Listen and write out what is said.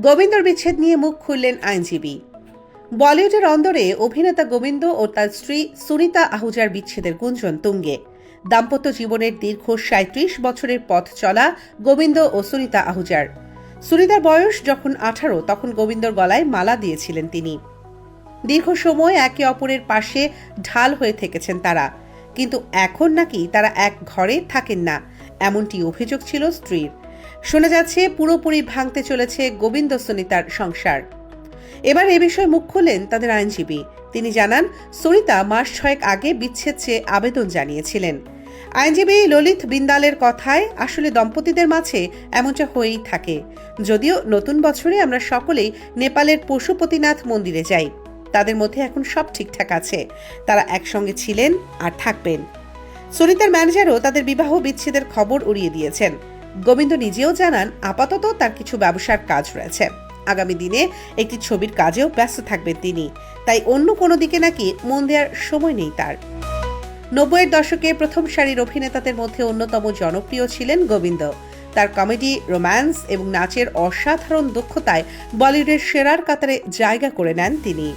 গোবিন্দর বিচ্ছেদ নিয়ে মুখ খুললেন আইনজীবী। বলিউডের অন্দরে অভিনেতা গোবিন্দ ও তার স্ত্রী সুনিতা আহুজার বিচ্ছেদের গুঞ্জন তুঙ্গে। দাম্পত্য জীবনের দীর্ঘ সাঁত্রিশ বছরের পথ চলা গোবিন্দ ও সুনিতা আহুজার। সুনিতার বয়স যখন আঠারো, তখন গোবিন্দর গলায় মালা দিয়েছিলেন তিনি। দীর্ঘ সময় একে অপরের পাশে ঢাল হয়ে থেকেছেন তারা। কিন্তু এখন নাকি তারা এক ঘরে থাকেন না, এমনটি অভিযোগ ছিল স্ত্রীর। শোনা যাচ্ছে পুরোপুরি ভাঙতে চলেছে গোবিন্দ সুনিতার সংসার। এবার এ বিষয়ে মুখ খুললেন তাদের আইনজীবী। তিনি জানান সরিতা মাস ছয়েক আগে বিচ্ছেদ চেয়ে আবেদন জানিয়েছিলেন। আইনজীবী ললিত বিন্দালের কথায়, আসলে দম্পতিদের মাঝে এমনটা হয়েই থাকে। যদিও নতুন বছরে আমরা সকলেই নেপালের পশুপতিনাথ মন্দিরে যাই। তাদের মধ্যে এখন সব ঠিকঠাক আছে। তারা একসঙ্গে ছিলেন আর থাকবেন। সুনিতার ম্যানেজারও তাদের বিবাহ বিচ্ছেদের খবর উড়িয়ে দিয়েছেন। গোবিন্দ নিজেও জানান, আপাতত তার কিছু ব্যবসার কাজ রয়েছে। আগামী দিনে একটি ছবির কাজেও ব্যস্ত থাকবেন তিনি। তাই অন্য কোনো দিকে নাকি মন দেওয়ার সময় নেই তার। নব্বইয়ের দশকে প্রথম সারির অভিনেতাদের মধ্যে অন্যতম জনপ্রিয় ছিলেন গোবিন্দ। তার কমেডি, রোম্যান্স এবং নাচের অসাধারণ দক্ষতায় বলিউডের সেরার কাতারে জায়গা করে নেন তিনি।